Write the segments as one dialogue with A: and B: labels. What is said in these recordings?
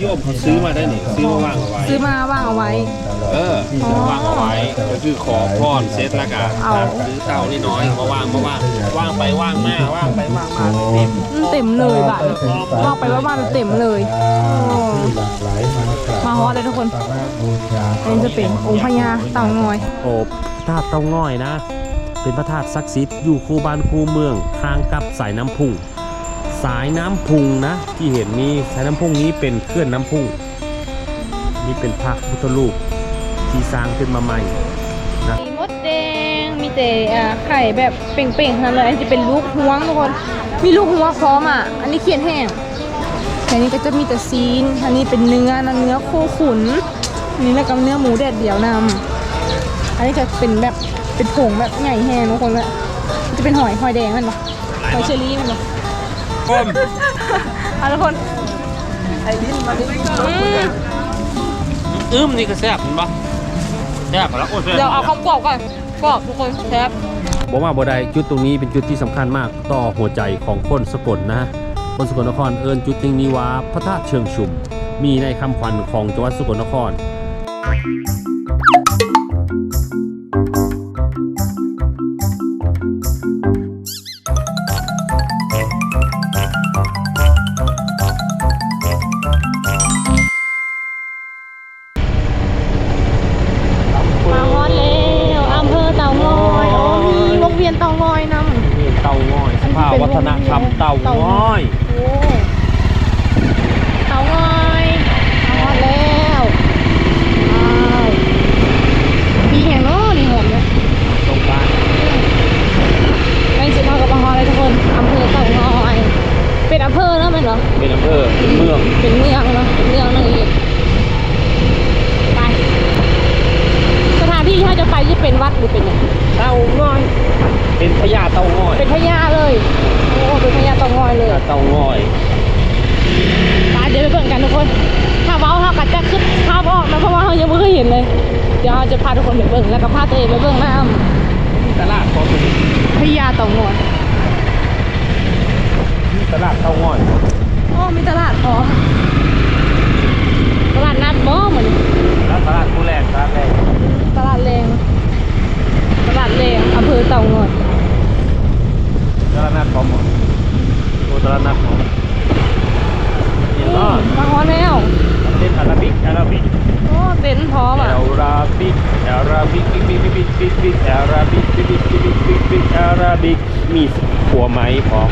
A: โยมเขาซื้อมาได้นี่ซื้อมาวางเอาไว้
B: ซื้อมาว่างเอาไว้
A: เออ
B: อ๋อ
A: วางเอาไว้ก็คือขอพรเซตละกัน
B: เอา
A: ซื้อเต่านี่น้อยมาวางมาวางว่างไปว่างมาว่างไปว่างมาเต็ม
B: อืมเต็มเลยบาทว่างไปว่ามาเต็มเลยโอ้มาฮอตเลยทุกคนอันนี้จะเป็นองค์พญาเต่างอย
C: โอบธาตุเต้าง่อยนะ เป็นพระธาตุศักดิ์สิทธิ์อยู่คูบ้านคูเมืองข้างกับสายน้ำพุง สายน้ำพุงนะ ที่เห็นนี้สายน้ำพุงนี้เป็นเคลื่อนน้ำพุงนี่เป็นพระพุทธรูปที่สร้างขึ้นมาใหม่นะ
B: มีมดแดงมีแต่ไข่แบบเป่งๆทั้งนั้นเลยอันนี้จะเป็นลูกหวงทุกคนมีลูกหัวพร้อมอะอันนี้เขียนแห้งอันนี้ก็จะมีแต่ซีนอันนี้เป็นเนื้อนะเนื้อโคขุนอันนี้แล้วก็เนื้อหมูแดดเดียวนำอันนี้จะเป็นแบบเป็นผงแบบใหญ่แห้งทุกคนเลยจะเป็นหอยหอยแดงมันปะหอยเชอรี่มันปะ
A: ก้ม
B: เอาทุกคนอืม
A: อึ้มนี่ก็แซ่บเห็นปะแซ่บแล้วโอ้แซ่บ
B: เดี๋ยวเอาคำกรอบก่อนกรอบทุกคนแซ่บ
C: บอกว่าบ่ได้จุดตรงนี้เป็นจุดที่สำคัญมากต่อหัวใจของคนสกลนะคนสกลนครเอิญจุดนี้ว่าพระธาตุเชิงชุม มีในคำขวัญของจังหวัดสกลนคร
B: วัดห
C: รื
B: อเป็นไง
C: เต่าง่อย เป็นพญาเต่าง่อย
B: เป็นพญาเลย โอ้เป็นพญาเต่างอยเลย
C: พญาเต่าง่อย
B: ไปเดี๋ยวไปเบิ่งกันทุกคน ถ้าเว้าเขากัจะขึ้นภาพออกนะเพราะว่าเขายังไม่เคยเห็นเลย เดี๋ยวเราจะพาทุกคนไปเบิ่งแล้วก็พาตัวเองไปเบิ่งน้
C: ตลาดของมันำ
B: พญาเต่างอย
C: ตลาดเต่าง่อย
B: โอ้มีตลาดพร้อมตลาดนัดบ่เหมือน
C: แล้วตลาดผู้แรกตลาดแรก
B: ตลาดแรงตลา ดแรงอำเภอเต่างอย
C: ตลาดนัดของหมดโอ้ตลาดนัดของเห็น
B: นี่
C: เนาะ
B: มาฮอดแล้ว
C: เป็นอาราบิกอาราบิก
B: โอ้เต็นท์พร้อมอะ
C: อาราบิกอาราบิกบิกบิกบิกบิกบิกอาราบิกบิกบิกบิกบิกบิกอาราบิกมีขัวไม้พร้อม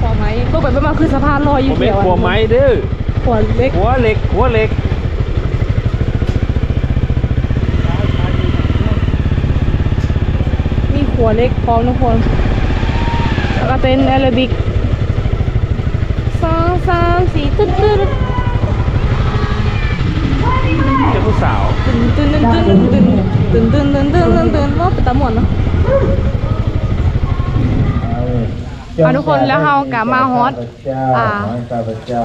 B: พอไหมเบิ่งไปเบิ่งมาคือสะพานลอยอ
C: ผ
B: ยู่
C: มเป็
B: เดี
C: น
B: ยว
C: ขัวไม้เด้อ
B: หัวเล็ก
C: หัวเหล็กหัวเหล็ก
B: มี หัวเล็กพร้อมทุกคนแล้วก็เต้นแอโรบิกสองสามสี่ตึ๊ดตึ๊ด
C: เจ้าผู้สาว
B: ตึ๊ดตึ๊ดตึ๊ดตึ๊ดตึ๊ดตึ๊ดตึ๊ดตึ๊ดตึ๊ดตึ๊ดตึ๊ดตึ๊ดว่าเป็นตาหมวนเนาะ อะทุกคนแล้วเรากับมาฮอตอ่า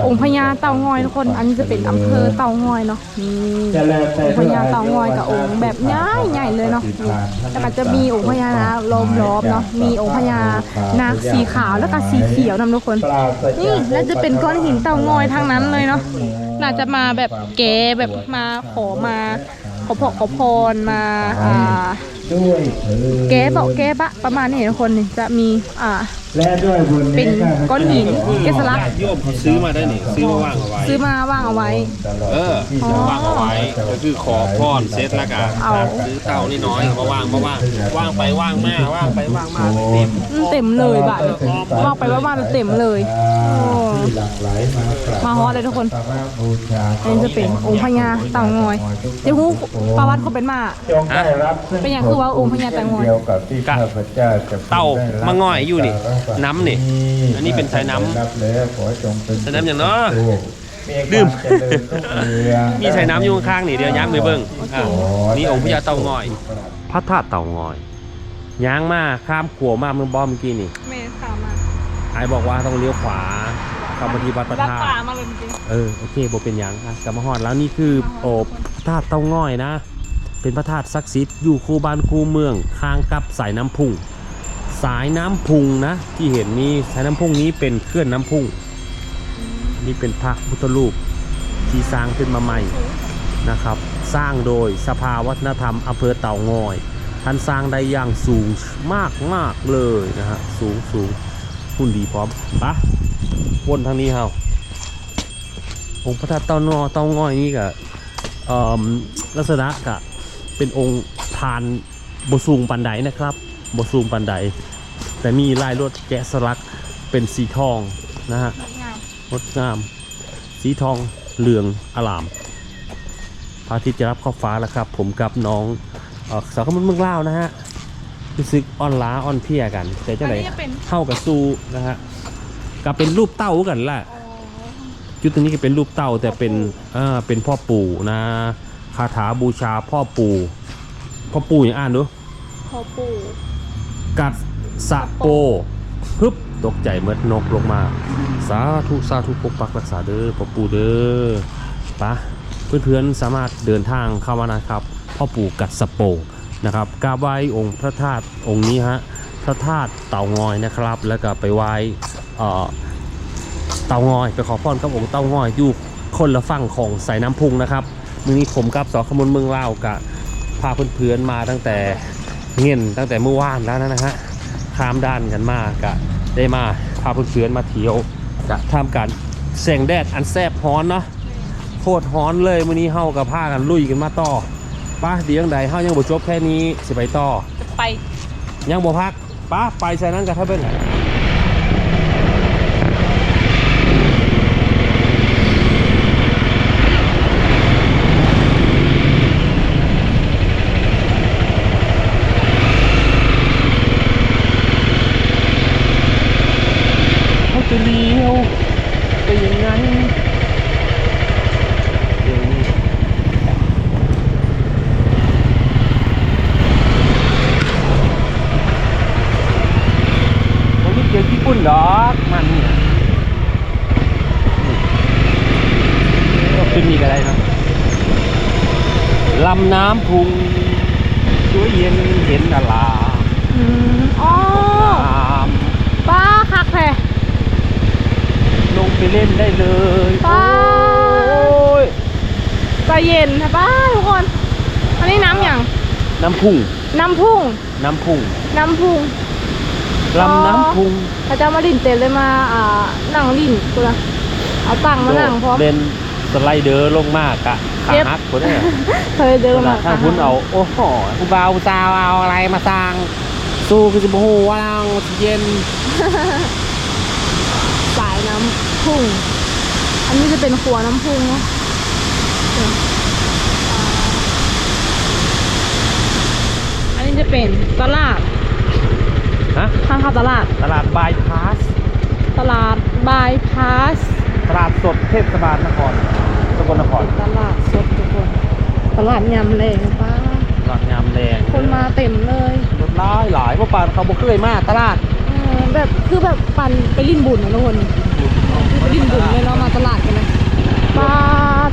B: องค์พญาเต่างอยทุกคน อันนี้จะเป็นอำเภอเต่างอยเนาะนี่องค์พญาเต่างอยกับองค์แบบใหญ่ใหญ่เลยเนาะนี่แล้วก็จะมีองค์พญานาคล้อมรอบเนาะ มีองค์พญานาคสีขาวแล้วก็สีเขียวนำทุกคน นี่แล้วจะเป็นก้อนหินเต่างอยทั้งนั้นเลยเนาะ น่าจะมาแบบแกแบบมาขอมาขอพรขอพรมาอ่า
D: ด้วยเถิด
B: แกบอกแกบะประมาณนี้ทุกคนนี่จะมีอ่า
D: และด้วยบุญ
B: เป็น
D: ข้าพเจ้า
B: ก้อนหินแกะสลัก
A: โยมเขาซื้อมาได้นี่ซื้อมาวางเอาไว้
B: ซื้อมาว่างเอาไว้
D: ตลอด
A: เออ
D: ที่
A: วางเอาไว้ก็คือขอพรเซตละกัน
B: เอา
A: ซื้อเต่านี่น้อยมาวางมาวางว่างไปว่างมาว่างไปว่างมาเต็ม
B: อืมเต็มเลยบาทว่างไปว่ามาเต็มเลยโอ้
D: ที่หลั่งไหลมากราบ
B: มาฮอตเลยทุกคน
D: สักการะบูชา
B: อันนี้จะเป็นองค์พญาเต่างอยเดี๋ยวฮู้ประวัติเขาเป็นมา
D: จงได้รับซึ่ง
B: เป็นอย่างคือว่าองค์พญาเต่างอย
D: เดียวกับที่ข้าพเจ้าจะ
C: เต่า
D: ได้รับ
C: มาง่อยอยู่นี่ น้ำนี่อันนี้เป็นสายน้ำ
D: รับแล้วขอจงเป็น
C: สายน้ำอย่างเนาะ
D: สุข
C: ดื่ม
D: ความเจริญรุ่งเรือง
C: มีสายน้ำอยู่ข้างๆนี่เดี๋ยวย้างไปเบิ่งอะนี่องค์พญาเต่าง่อย พระธาตุเต่าง่อยย้างมาข้ามขัวมาเมืองบอมเมื่อกี้นี่
B: เมสามา
C: ไอ้บอกว่าต้องเลี้ยวขวาเข้ามาที่วัดพระ
B: รัด
C: ธาตุ
B: ป่ามาเลยจริง
C: เออโอเคบ่เป็นหยังอะกลับมาฮอดแล้วนี่คือโอบพระธาตุเต้าง่อยนะ เป็นพระธาตุศักดิ์สิทธิ์อยู่คูบ้านคูเมืองข้างกับสายน้ำพุงสายน้ำพุงนะ ที่เห็นนี้สายน้ำพุงนี้เป็นเคลื่อนน้ำพุงนี่เป็นพระพุทธรูปที่สร้างขึ้นมาใหม่นะครับ สร้างโดยสภาวัฒนธรรมอำเภอเต่างอย ท่านสร้างได้อย่างสูงมากมากเลยนะฮะสูงสูงหุ่นดีพร้อมปะวนทางนี้เฮาองค์พระธาตุเต่านอเต่างอยนี่ก็เอ่อลักษณะก็ เป็นองค์ทานบสูงปันไดนะครับบสูงปันไดแต่มีลายลวดแกะสลักเป็นสีทองนะฮะงดงาม สีทองเหลืองอลามพระอาทิตย์จะรับเข้าฟ้าแล้วครับ ผมกับน้องเออสาวขมันเมืองล่าวนะฮะรู้สึกอ่อนล้าอ่อนเพลียกัน แต่จังไหน
B: อันนี้จะเป็น
C: เข้ากับสู้นะฮะกับเป็นรูปเต้ากันแหละจุดตรงนี้ก็เป็นรูปเต้าแต่เป็นอ่าเป็นพ่อปู่นะ คาถาบูชาพ่อปู่ พ่อปู่อย่างอ่านดู
B: พอปู่
C: กัดสะโปฮึบตกใจเมื่อนกลงมา สาธุสาธุปกปักรักษาเด้อพ่อปู่เด้อปะเพื่อนๆสามารถเดินทางเข้ามานะครับ พ่อปู่กัดสะโปนะครับกราบไหว้องค์พระธาตุองค์นี้ฮะพระธาตุเต่างอยนะครับ แล้วก็ไปไหว้เอ่อเต่างอยไปขอพรกับองค์เต่างอยอยู่คนละฝั่งของสายน้ำพุงนะครับ มือนี้ผมกับสอขมลเมืองลาวกะพาเพื่อนๆมาตั้งแต่เงียนตั้งแต่เมื่อวานแล้วนะฮะข้ามด้านกันมากะได้มาพาเพื่อนๆมาเที่ยวกะท่ามกลารแสงแดดอันแสบฮ้อนเนาะโคตรฮ้อนเลยมื้อนี้เฮากับผ้ากันลุยกันมาต่อป้าเดี๋ยวจั่งใดเฮายังบ่จบแค่นี้สิไปต่อ
B: จะไป
C: ยังบ่พักป้าไปใส่นั้นกันถ้าเบิ่ง เขาจะเลี้ยวไปยังไงนั้นผมไม่เจอญี่ปุ่นหรอกมันเนี่ยขึ้นมีอะไรเนาะลำน้ำพุงสวยเย็นเห็นอลา
B: อืมอ๋อ
C: น้
B: ป้าคักแท้ำ
C: ลง ไปเล่นได้เลย
B: ป้า
C: โอ้ย
B: ใจเย็นนะป้าทุกคน อันนี้น้ำอย่าง
C: น้ำพุง
B: น้ำพุ่ง
C: น้ำพุง
B: น้ำพุ่ง
C: ลำน้ำพุง
B: พระเจ้ามาลินเต็มเลยมาอ่านั่งลินกูละเอาตังค์มานั่งพร้อม
C: เล่นสไลเดอร์ลงมากะขา
B: เจ็บ
C: หักคนเนี่ย
B: เคยเดินมา
C: ถ้าคุณเอาโอ้โหกูเบาซาวเอาอะไรมาสร้างสู้คือสิบหูว่าเราเย็น
B: สายน้ำ พุ่ง อันนี้จะเป็นขัวน้ำพุ่งเนาะอันนี้จะเป็นตลาด
C: ฮะ
B: ทางเข้าตลาด
C: ตลาดบายพาส
B: ตลาดบายพาส
C: ตลาดสดเทศบาลนคร สกลนคร
B: ตลาดสดทุกคน ตลาดยำแรงป้า
C: ตลาดงามแรง
B: คนมาเต็มเลย
C: รถร้ายหลายเพราะปานเขาบ่เคยมาตลาด
B: เออแบบคือแบบปั่นไปลินบุญนะทุกคน ไปลินบุญเลยเนาะมาตลาดกันนะป้า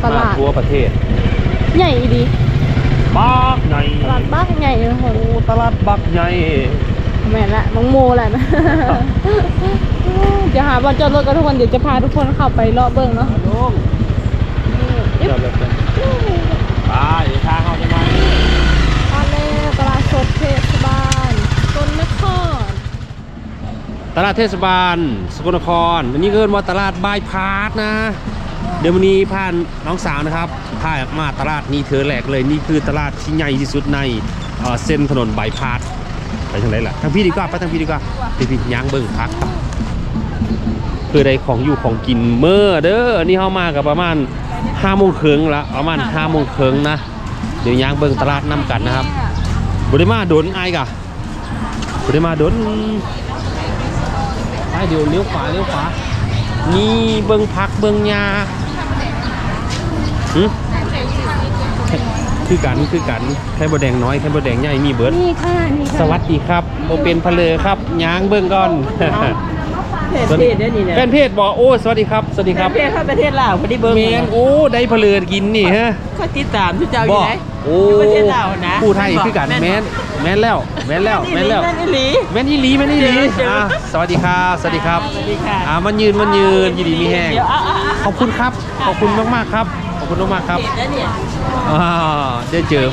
B: ตลาด
C: มทั่วประเทศ
B: ใหญ่ดี
C: บักใหญ่
B: ตลาดบ้านใหญ่เลยทุกคน
C: โอ้ตลาดบักใหญ่
B: แม่นละน้องโมแหละนะเดี๋ยวหาบอลจอดรถกันทุกคนเดี๋ยวจะพาทุกคนเข้าไปเลาะเบิ้งเนาะ
C: ลุง
B: เอ๊ะ
C: เดี๋ยวเลยไปเดี๋ยวทางเขาจะมา
B: มาเลยตลาดสดเทศบาลต้นนคร
C: ตลาดเทศบาล สกลนครอันนี้เกินว่าตลาดบายพาสนะ เดี๋ยววันนี้พานน้องสาวนะครับพามาตลาดนี้เธอแหลกเลยนี่คือตลาดที่ใหญ่ที่สุดในเเส้นถนนบายพาสไปทางไหนล่ะทางพี่ดีกว่าไปทางพี่ดีกว่าพี่พี่ย่างเบิ่งพักเพื่อได้ของอยู่ของกินเมื่อเด้ออันนี้เข้ามากับประมาณห้าโมงครึ่งละประมาณห้าโมงครึ่งนะเดี๋ยวย่างเบิ่งตลาดน้ำกันนะครับบริมาโดนไอ้กะบริมาโดน ไปเดี๋ยวเลี้ยวขวาเลี้ยวขวา นี่เบิ่งพักเบิ่งยาหึคือกันคือกันแค่บดแดงน้อยแค่บดแดงใหญ่มีเบิร์ด
B: นี่ค่ะนี่
C: สวัสดีครับโอเป็นพะเลอครับย้างเบิ่งก่อน
E: เพจเพจเด้อนี่เนี่ย
C: แฟนเพจบอกโอ้สวัสดีครับสวัสดีครับ
E: เพจเข้าประเทศลาวพอดีเบิ้ง
C: เมนโอ้ได้พะเลอกินนี่ฮะ
E: เขาติดตามทุกเจ้าอบยู่
C: อก
E: ไหน
C: โอ้
E: อยู่ประเทศลาวนะ
C: ผู้ไทยคือกันแมนแมนแล้วแมนแล้วแมนแล้ว
E: แม่นอีหลี
C: แมนอีหลีแมนอีหลี
E: เจอเจออ่
C: อะสวัสดีครับสวัสดีครับ
E: สวัสดีค่ะ
C: อ่ามันยืนมันยืนยินดีมีแห้ง
E: เดี๋ยวอะอะอะ
C: ขอบคุณครับขอบคุณมากๆครับอบคุณมากๆครับ
E: เห็นแล้วเนี่ย
C: อ่าได้เจอ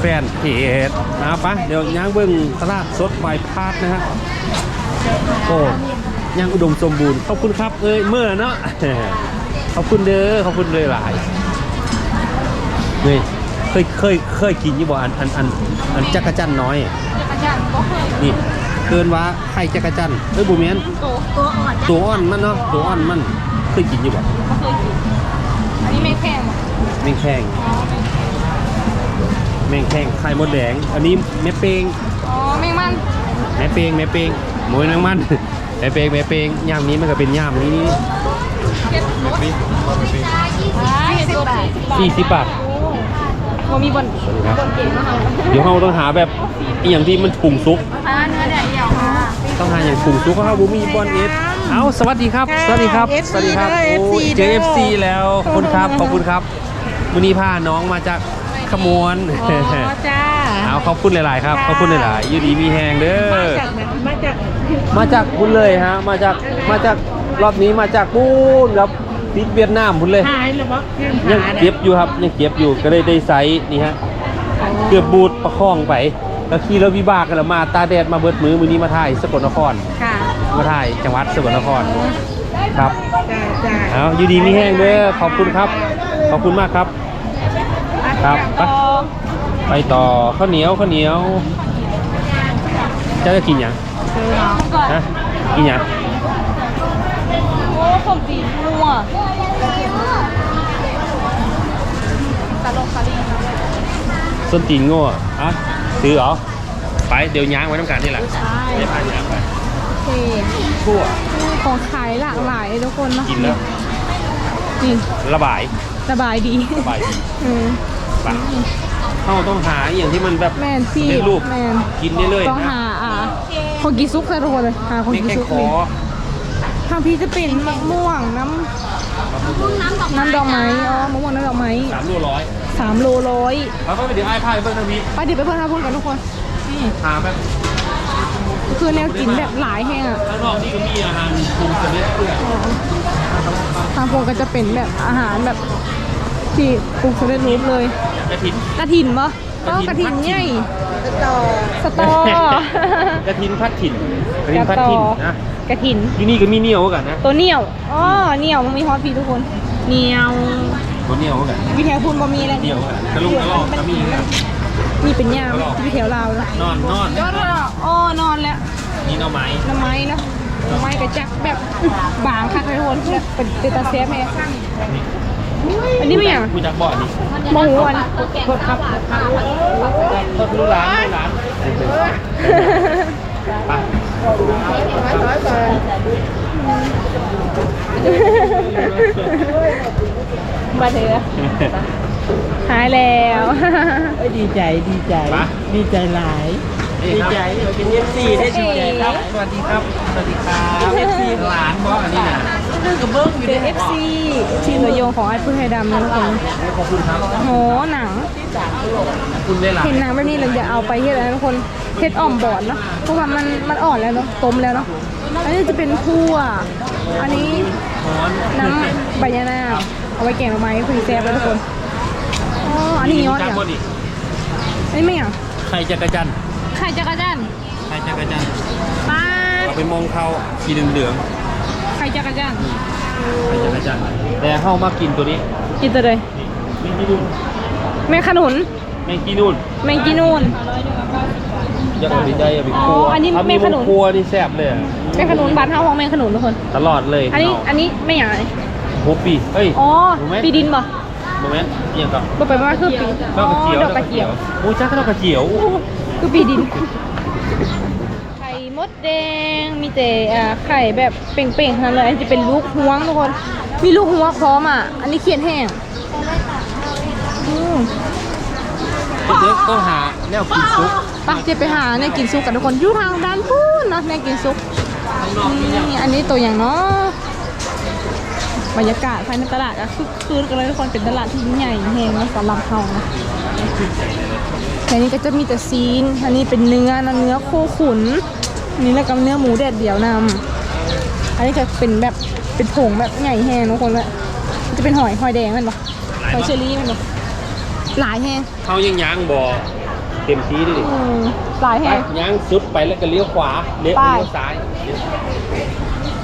C: แฟนเพจนะปะเดี๋ยวย่างเบิ้งตลาดสดบายพาดนะฮะโอ้ย่างอุดมสมบูรณ์ขอบคุณครับเอ้ยเมื่อเนาะขอบคุณเด้อขอบคุณเลยหลายนี่ เคยเคยเคยกินอยี่บ่อันอันอันอันจักรจันน้อย
B: อาจารย์บ่เคย
C: นี่เกินว่าไข่จักรจันเอ้ยบูเมน
B: โตตัวอ่อน
C: ตัวอ่อนมันเนาะตัวอ่อนมันเคยกินอยี่บ่
B: บ่เคยกินอันนี้ไม่แข็งบ่
C: แมงแข้งแมงแข้งไข่มดแดง อันนี้แม่เป้ง
B: อ๋อแมงมัน
C: แม่เป้งแม่เป้งหมวยนางมันแม่เป้งแม่เป้งย่ามนี้มันก็เป็นย่ามนี้นี่
B: เก็บรถอ่าเห็ดตัวสี่สิบบาท
C: สี่สิบบาท
B: โอ้บ่มีบน
C: สวัสดีครับ
B: บนเก่งนะคะ
C: เดี๋ยวเราต้องหาแบบอหย่างที่มันปรุงซุก
B: อ่าเนื้อแดดเดียวค่ะ
C: ต้องหาอย่างปรุงซุกเพราะว่าบูมีบอลเอสเอาสวัสดีครับสวัสดีครับสวัสดีครับโอ้เจอ FC แล้ว ขอบคุณครับ ขอบคุณครับวันนี้พาน้องมาจากขมวน
E: อ๋อจ้า
C: เอาขอบคุณหลาย ๆ ครับขอบคุณหลาย ๆ อยูดีมีแหงเด้อ
E: มาจากไหนมาจาก
C: มาจากพุ่นเลยฮะ มาจาก มาจากรอบนี้มาจากปูนครับ ติดเวียดนามพุ่นเลย
E: หายหรือเปล่า
C: ยังเก็บอยู่ครับยังเก็บอยู่ก็เลยได้ไซส์นี่ฮะเกือบบูดประคองไปแล้วขี่รถวิบากกันแล้วมาตาแดดมาเบิดมือมือนี้มาถ่ายสกลนคร
E: ค่ะ
C: มาถ่ายจังหวัดสกลนครครับ
E: จ้าจ้า
C: เอาอยู่ดีมีแห้งเด้อขอบคุณครับ ขอบคุณมากครับ ครับ ไปไปต่อข้าวเหนียวข้าวเหนียวเจ้าจะกินหยัง
B: ก่อน
C: ฮะกินหยัง
B: โอ้ผมสีนัว ตลกตะลิง
C: ส้นตีนโง่อะอะซื้อเหรอ ไปเดี๋ยวย้างไว้น้ำกันนี่แหละได้พาย้างไป
B: โอเค
C: ทั่ว
B: ของขายหลากหลายทุกคนเนาะ
C: กินแล้ว
B: นี่
C: ระบาย
B: สบายดี
C: ระบายดี
B: เออ
C: ไปเข้าต้องหาอหย่างที่มันแบบ
B: แมนพี่
C: เป็นรูป
B: แมน
C: กินได้เลย
B: ต้อง
C: นะ
B: หาอะของกีซุกเลยทุกคนเลยหาของ
C: ไม่
B: กี
C: แค่
B: ซุก
C: ค
B: เล
C: อย
B: ทางพี่จะเป็นมะม่วงน้ำ น้ำดอกไม้อ๋อมะม่วงน้ำดอกไม้
C: สามโลร้อย
B: สามโลร้อย
C: แล้วก็ไปเดี๋ยวไอ้พายเบิ้งทางนี้
B: ไปเดี๋ยวไปเพิ่มทางพูดกันทุกคนนี่
C: หาแบบ
B: คือแนวกินแบบหลายแห่งอะ
C: ข้างนอกนี่ก็มีอาหารปรุงสำเร็จเพื่อ
B: ทางพวกก็จะเป็นแบบอาหารแบบที่ปรุงสำเร็จรูปเลย
C: กระถิ่น
B: กระถินปะ
C: ก
B: ก็
C: ฐิน
B: กระถิน
C: ผัดถิ่น
B: ใหญ่
E: สตอ
B: สตอ ก
C: ระถินพัดถิ่น กระถินพัดถิ่นนะ
B: กระถิน
C: ที่นี่ก็มีเหนียวกันนะ
B: ตัวเหนียวอ๋อเหนียวมันมีฮอตพีทุกคนเหนียว
C: ตัวเหนียวกัน
B: วิแถวพูนบ่มีแล้ว
C: เหนียวกันกระลุกกระลอกก็มีกัน
B: นี่เป็นยามที่แถวลาวนะ
C: นอนนอน
B: ยอดเลยอะอ๋อนอนแล้ว
C: นี่หน่อไม้
B: หน้ำไม้นะหน้ำไม้กระจักแบบบางค่ะทุกคนแบบเป็นเป็นตาเสียแม่อันนี้ไม่อย่าง
C: ผู้จักบ่อนี่
B: มะฮูอัน
C: ก็รู้ร้านรู้ร้านไป
B: มาเถอะหายแล้ว
E: เอ้ยดีใจดีใจ ดีใจหลาย ดีใจเป็นเอฟซีได้ดีใจครับ
C: สวัสดีครับ สวัสดีครับเอฟซีหลานบ่อันนี้นะ
E: นึกกับเบิ้งอยู่
B: เป็
E: ใน
B: น FC ทีมตัวยงของไอ้พื้นไทยดำนะทุกคน
C: ขอบคุณครับ
B: โหหนัง
C: ขอบคุณได้หลาน
B: เห็นหนังแบบนี้เราจะเอาไปเฮ็ดอะไรนะทุกคนเฮ็ดอ่อมบอดเนาะเพราะว่ามันมันอ่อนแล้วเนาะต้มแล้วเนาะอันนี้จะเป็นคั่วอันนี้
C: ร้อน
B: น้ำใบยะนางเอาไว้แกงหน่อไม้คือแซ่บแล้วทุกคนอ๋ออันนี้ยอด
C: จั
B: อย่าง
C: บ่นี่
B: อันนี้ไม่อย่าง
C: ไข่จักรจันทร์
B: ไข่จักรจันทร์
C: ไข่จักรจันทร์
B: ป้าด
C: เอาไปมองเขาสีเหลือง
B: ไข่จักรจันทร์
C: ๆไข่จักรจันทร์แต่เข้ามากินตัวนี้
B: กินตัวเลย
C: แมงกีนูน
B: แมงขนุน
C: แมงกีนูน
B: แมงกีนูน
C: อย่าเอาไปได้อย่าไปครัว
B: อ๋ออันนี้
C: ถ้า
B: แมงขนุน
C: ครัวนี่แซ่บเลยอะ
B: แมงขนุนบานเท่าของแมงขนุนทุกคน
C: ตลอดเลย
B: อันนี้อันนี้ไม่อย่างไร
C: โฮปีเอ้ย
B: อ๋อ
C: รู้ไหม
B: ปีดินป่ะ
C: โมเมนต์เอียงกับ
B: บ่ไปว่าคือปี
C: ดอกกระเจียว
B: ดอกกระเจียว
C: โอ้ยจ้าก็ดอกกระเจียวโอ้
B: คื อปีดิน ไข่มดแดง มีแต่อ่าไข่แบบเป่งๆทั้งนั้นเลย อันนจะเป็นลูกฮวงทุกคน มีลูกฮวงพร้อมอะ อันนี้เขียนแห้งอืม
C: เด็กต้องหาแนวกินซุป
B: ไปเดี๋ยวไปหาเนี่ยกินซุปกันทุกคนอยู่ทางด้านพูนเนาะเนี่ยกินซุป
C: ข้างนอกนี่ยัง
B: นี่อันนี้ตัวอย่างเนาะบรรยากาศภายในตลาดอะคือคืนกันเลยทุกคนเป็นตลาดที่ยิ่งใหญ่แห่งนะสำหรับเขานะ ในนี้ก็จะมีแต่ซีน อันนี้เป็นเนื้อนะเนื้อโคขุนอันนี้แล้วก็เนื้อหมูแดดเดียวนำอันนี้จะเป็นแบบเป็นผงแบบใหญ่แห้งทุกคนละจะเป็นหอยหอยแดงมันปะ
C: หล
B: หอยเชอรี่มันเนี่ยหลายแฮง
C: เขายังยางบ่เต็มที่ดิ
B: อืมหลายแฮ
C: ไป
B: ง
C: ยางสุดไปแล้วก็เลี้ยวขวาเลี้ยว
B: ไป
C: เลี้ยวซ้าย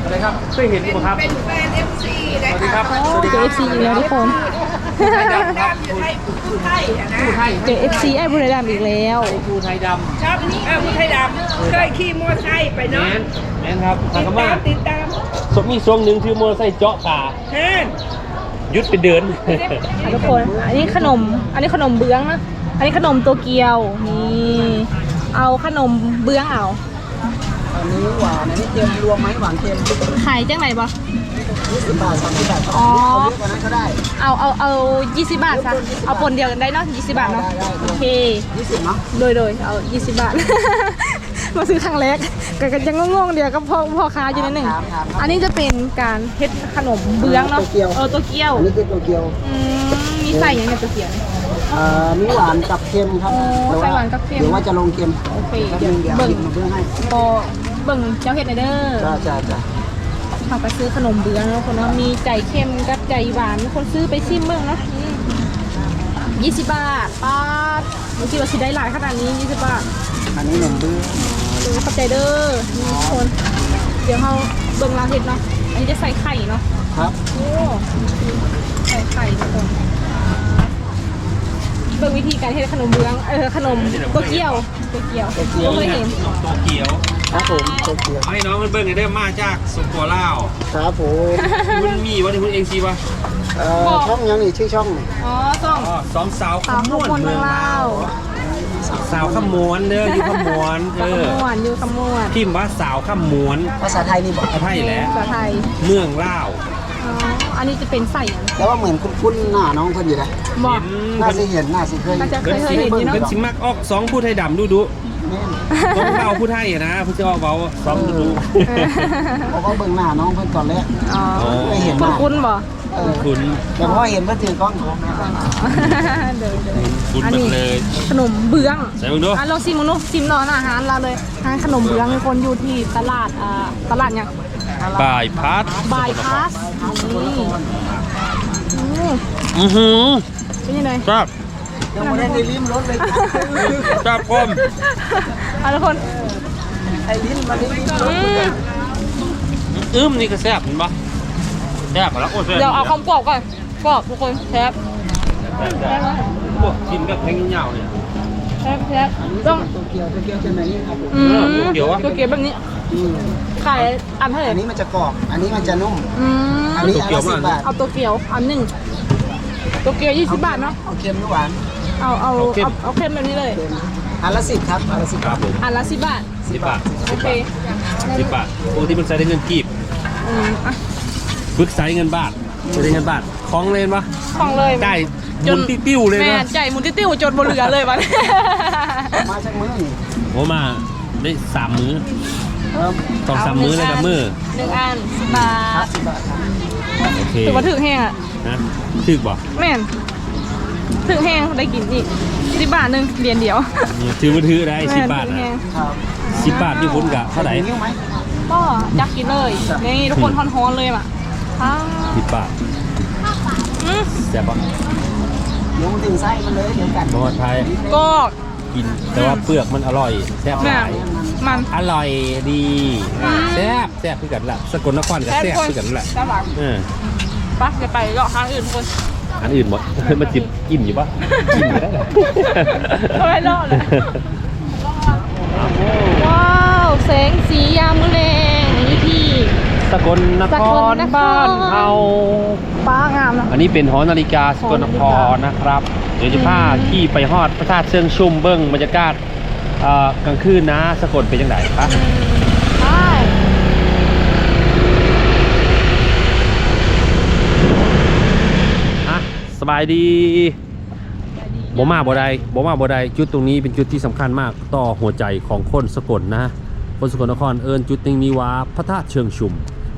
C: อะไรครับเคยเห็นไหมครับ
F: เป็นแฟนเอฟซีนะ
C: สวัสดี
F: คะ
C: ครับ
B: โอ้เจอ FC อีกแล้วทุกคน
C: ผู้ ไทยดำครับ
F: ไทยผู้ไทยอะนะ
C: ผู้ไทย
B: เจอ FC ไอ้บุรีรัมย์อีกแล้ว
C: ผู้ไทยด
F: ชอบเออผู้ไทยดำเคยขี่มอเตอร์ไซค์ไปำ
C: แม
F: เนาะ
C: นแมนครับ
F: ติ
C: ทาง
F: ด
C: คำ
F: ตา
C: ว่าม
F: ติดตาม
C: สมมีช่วงหนึ่งคือมอเตอร์ไซค์เจาะป่า
F: เฮ้น
C: ยุดไปเดิน
B: อะทุกคน อันนี้ขนม อันนี้ขนมเบื้องนะ อันนี้ขนมโตเกียว นี่ เอาขนมเบื้องเอา
E: อันนี้หวานอันนี้เค็มรวมไหมหวานเค็ม
B: ขายจังไหนบ่
E: 20บาท30บาท
B: อ๋อ
E: เอาเยอะกว่านั้นก็ได้
B: เอาเอาเอา20 บาทซะเอาปนเดียวกันได้เนาะ20 บาทเนาะ
E: ได้ได้
B: โอเค
E: 20เนาะ
B: โดยโดยเอา 20 บาท มาซื้อครั้งแรกก็ก็ยังงงๆเดียวก็พ่อพ่อค้าอยู่นิดหนึ่ง
E: ครับครับ
B: อันนี้จะเป็นการเฮ็ดขนมเบื้องเนาะ
E: โตเกียว
B: เออโตเกียว
E: อันนี้คือโตเกียว
B: อืมมีใส่อย่างเงี้ยโตเกียวเนี่ย
E: เอ่อมีหวานกับเค็มครับ
B: โอ้
E: แต่
B: ใส่หวานกับเค็ม
E: เดี๋ยวว่าจะลงเค็ม
B: โอเค
E: แป๊บ
B: เดี๋ย
E: นึ
B: ว
E: งเดี๋ยว
B: เบิ่ง
E: หยิบมาเพื่อให้
B: พอเบิ่งเจ้าเฮ็ดหน่อยเด้อ
E: จ้าจ้าจ้า
B: เขาไปซื้อขนมเบื้องแล้วคนว่ามีใจเค็มกับใจหวานคนซื้อไปชิมเบิ่งเนาะยี่สิบบาทป้าดบางทีว่าสิได้หลายขนาดนี้ยี่สิบบาท
E: อันนี้หนมบื้อ
B: ดูเข้าใจเด้อนี่ทุกคน เดี๋ยวเราเบิ่งราวเห็ดเนาะ อันนี้จะใส่ไข่เนาะ
E: ครับ
B: โอ้ใส่ไข่ทุกคนเบิ่งวิธีการเฮ็ดขนมเบื้อง เออขนมโตเกียวโตเกียวไม่เคยเห็น
C: โตเกียว
E: ครับผมโตเกียว
C: ให้น้องมันเบิ้งได้มาจากสุโขลาว
E: ครับผม
C: คุณมีวะนี่คุณเองสิวะ
E: เอ่อช่องยังนี่ชื่อช่องนี่
B: อ๋อส่อง
C: อ๋อสองสาว
B: สาวข
C: ขมว
B: มวนน
C: เมื
B: เมื
C: อ
B: องง
C: ลา
B: ลาวว
C: สาวขมวนเด้ออยู่ขมวนเอ
B: สาวข
C: อ
B: มวนอยู่ขมวน
C: พิมพ์ว่าสาวขมวน
E: ภาษาไทยนี่บอก
C: ไทยแหละ
B: ภาษาไทย
C: เมืองลาว
B: อ๋ออันนี้จะเป็นใส่หยัง
E: แต่ว่าเหมือนคุ้นๆหน้าน้องเพิ่นอยู่นะ
B: บอก
E: น่าสิเห็นน่าสิเคย
B: น่าจะเค
C: เพิ่
B: ย
C: น
B: เค
C: สิ
B: ยเห็นอยู่เนาะ
C: เพิ่นสิมักออกสองผู้ไทยดำดูดู
E: แม่น
C: ต้องเบาผู้ไทยอะนะเพิ่นจะออกเบาสองดูดู
E: เพราะว่าเบิ่งหน้าน้องเพิ่นตอนแรก
B: อ๋อ
E: เคยเห็น
B: คุณ
E: มาก
B: คุณบ่
E: เออ
C: คุณ
E: แต่พอเห็นเพิ่นถือกล้องโทรมา
B: เดินเดิน
C: คุณ
B: อัน
C: มัน
B: นี้
C: เลย
B: ขนมเบื้อง
C: ใส่มึงดู
B: อะลองชิมมึงดูชิมหน่อยนะอาหารเราเลยอาหารขนมเบื้องคนอยู่ที่ตลาดอ่าตลาดเนี่ยง
C: บ่ายพัด
B: บายพาสนี่อืม
C: อือหือ
B: เป็นยังไง
C: ครับ
E: ยังไม่ได้ในลิ้มรถเลย
C: ครับผม
B: อะทุกคน
E: ไอ้ลิ้นมาลิ้นลิ้มรถ
B: อืม
C: อึ้มนี่ก็แซ่บเห็นปะแซ่บแล้วโอ้แซ่บ
B: เดี๋ยวเอาคำกรอบก่อนกรอบทุกคนแซ่บ
C: พวกกินแบบแห้งเหงาเนี่ย
B: แซ่บแซ่บต้อง
E: โตเกียวโตเกียวเป็นแบบนี้ครับผม
B: อืม
C: เออตัวเกียววะ
B: ตัวเกียวแบบนี้
E: อืม
B: ขายอันเท่าไหร่
E: อันนี้มันจะกรอบ อันนี้มันจะนุ่ม
B: อืม
E: อันนี้อันละสิบบาท
B: เอาตัวเกียวอันหนึ่งตัวเกียวยี่สิบบาทเนาะ
E: เอาเค็มหรือหวาน
B: เอาเอาเอาเอาเค็มแบบนี้เลย
E: เค็มอันละสิบครับอันละสิบ
C: ครับผม
B: อันละสิบบาท
C: สิบบาท
B: โอเค
C: สิบบาทปกติมันใช้ได้เงินกีบ
B: อืมอะ
C: ฝึกใช้เงินบาทใช้ได้เงินบาทคล้องเลนปะ
B: ของเลย
C: ได้หมุนติ้วๆเลย
B: แม่
C: นะ
B: ใจหมุนติ้วๆจนบนเหลือเลยวัน
E: มาจากมื้อนี่
C: ผมมาได้สามมื้อ
E: เออ
C: สองสามมื้อเลยกับมือ
B: หนึ่งอันสิบบา
E: ครับ
B: ท
E: สิบบาทครับ
C: โอเค
B: ถือว่าถึงแห้งอะ
C: นะถึกบ่
B: แม่น ถึงแห้งได้กินอีกสิบบาทหนึ่งเหรียญเดียว
C: ถือมาถือได้สิ
B: แม่
C: บ
B: น
C: บาท
B: ถึง
C: นะ
B: แห้ง
E: ครับ
C: สิบบาทที่คุณกะเท่าไหร่
E: นิ้วไหม
B: ก็จักกินเลยนี่ทุกคนฮอนๆเลยอะอ้าว
C: สิบบาท
B: อืม
C: แซ่บปะ
E: เดี๋ยวมันถึงไส้มันเลยเดี๋ยวกัน
C: บางไทย
B: ก็
C: กินแต่ว่าเปลือกมันอร่อยแซ่บห
B: แม่
C: ลาย
B: มัน
C: อร่อยดี
B: อืม
C: แซ่บแซ่บคือกันละสกลนครกับแซ่บคือกันแหละ
B: แซ่บหลัง
C: เออ
B: ปะจะไปเลาะทางอื่นคน
C: อันอื่นหมด มาจิบกินอยู่ปะกินอยู่ได้เหรอ
B: เอาไว้รอดเลยว้าวแสงสียามมื้อแรงนี่ที่
C: สกลน
B: ส
C: ค
B: กล
C: ร
B: นคร
C: บ้านเฮา
B: ป้างามเนาะ
C: อันนี้เป็นหอนาฬิกาสกลนครนะครับ เดี๋ยวจะพาขี่ไปฮอดพระธาตุเชิงชุ่มเบิ้งบรรยากาศเอ่อกลางคืนนะสกลเป็นยังไงครับ
B: ใช่
C: อะสบายดีบ่มาบ่ได้บ่มาบ่ได้จุดตรงนี้เป็นจุดที่สำคัญมากต่อหัวใจของคนสกลนะคนสกลนครเอิญจุดนี้ว่าพระธาตุเชิงชุม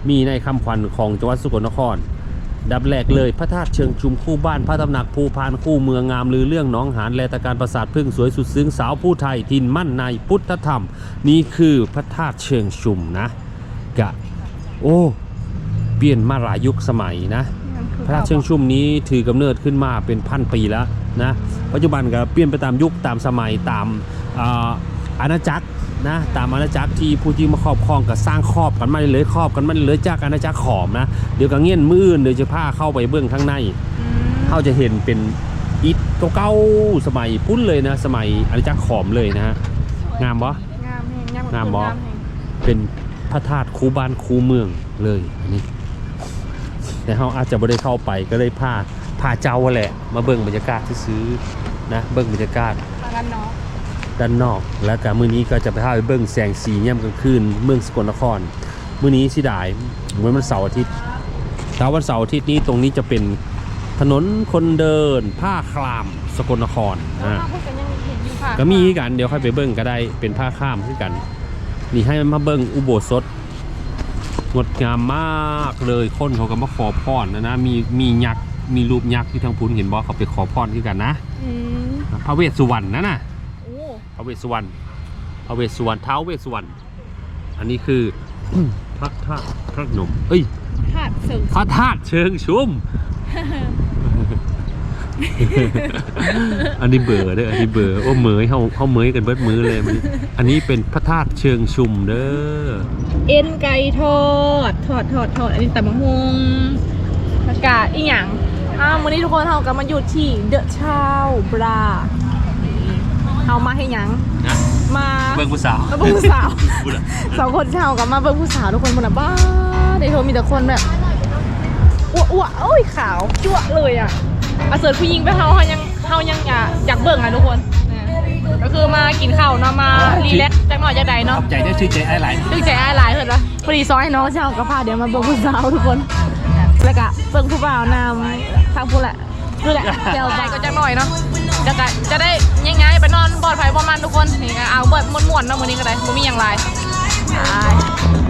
C: มีในคำขวัญของจังหวัดสกลนคร ดับแรกเลยพระธาตุเชิงชุมคู่บ้านพระตำหนักภูพานคู่เมืองงามลือเรื่องน้องหานแลตะการประสาทพึ่งสวยสุดซึ้งสาวผู้ไทยทินมั่นในพุทธธรรม นี่คือพระธาตุเชิงชุมนะกะโอ้เปลี่ยนมาหลายยุคสมัยนะ พระธาตุเชิงชุ่มนี้ถือกำเนิดขึ้นมาเป็นพันปีแล้วนะปัจจุบันก็เปลี่ยนไปตามยุคตามสมัยตามอ่าอาณาจักรนะตามอาณาจักรที่ผู้ที่มาครอบครองก็สร้างครอบกันมาเลยๆครอบกันมาเลยๆจากอาณาจักรขอมนะเดี๋ยวก็เงี้ยนมืออื่นเดี๋ยวจะพาเข้าไปเบื้องข้างในเขาจะเห็นเป็นอิฐเก่าๆสมัยปุ้นเลยนะ สมัยอาณาจักรขอมเลยนะฮะงามบ่
B: งามแฮง
C: งามบ่
B: แฮง
C: เป็นพระธาตุคูบ้านคูเมืองเลยอันนี้ แต่เขาอาจจะไม่ได้เข้าไปก็เลยพาพาเจ้าแหละ มาเบิ่งบรรยากาศซื้อๆนะเบิ่งบรรยากาศ
B: ทางกันเนาะ
C: ด้านนอก แล้วก็มื้อนี้ก็จะไปพาไปเบิ่งแสงสีย่ำกลางคืนเมืองสกลนคร มื้อนี้สิได้เหมือนวันเสาร์อาทิตย์เช้าวันเสาร์อาทิตย์นี้ตรงนี้จะเป็นถนนคนเดินผ้าคลามสกลนคร
B: อ่า
C: อ่า
B: พวกกันยังเห็นอยู่ค่ะ
C: ก็มีกันเดี๋ยวค่อยไปเบิ่งก็ได้เป็นผ้าข้ามคือกัน นี่ให้มาเบิ่งอุโบสถ งดงามมากเลยคนเขาก็มาขอพรนะนะมีมียักษ์มีรูปยักษ์ที่ทางพุ้นเห็นบ่เขาไปขอพรคือกันนะ
B: อืม
C: พระเวสสุวรรณนะน่ะ
B: โอ้
C: พระเวสสุวรรณพระเวสสุวรรณเท้าวเวสสุวรรณอันนี้คือ พระธาตุพระนมเอ้ย
B: ธาตุเสริง
C: พระธาตุเชิงชุม อันนี้เบอร์เด้ออันนี้เบอร์โอ้เหมยเฮาเฮาเหมยกันเบิดมือเลยมันอันนี้เป็นพระธาตุเชิงชุมเด้อ
B: เอ็นไก่ทอดทอดทอดทอดอันนี้ตำบักฮงอากาศอีหยังอ้าววันนี้ทุกคนเรากำมาอยู่ที่เดอะชาวบราเอามาให้หยัง
C: นะ
B: มา
C: เบิ่งผู้สาว
B: มาเบิ่งผู้สาว
C: พูดอะ
B: สองคนเชาวกับมาเบิ่งผู้สาวทุกคนบนน่ะบ้าในโทรมีแต่คนแบบอ้วอ้วโอ้ยขาวจั่วเลยอะ อาเสิร์ตผู้หญิงไปเฮาเฮายังเฮายังอะอยากเบิ่งอะทุกคนนะก็คือมากินข้าวเนาะมารีแลกซ์จักหน่อยจักใด
C: ข
B: เนาะ
C: อบใจได้ชื่อใจไอ้ไหล
B: ตึกใจอ้ายหลายเห็นปะพอดีซอยน้องเชาวกับพาเดี๋ยวมาเบิ่งผู้สาวทุกคนแล้วก็เบิ่งผู้บ่าวนำทางผู้แหละคือแหละเจ้าใจก็จักหน่อยเนาะจะก็จะได้ง่ายๆไปนอนปลอดภัยประมาณทุกคนนี่ก็เอาเบิดม่วนๆเนาะมื้อนี้ก็ได้บ่มีหยังหลายไป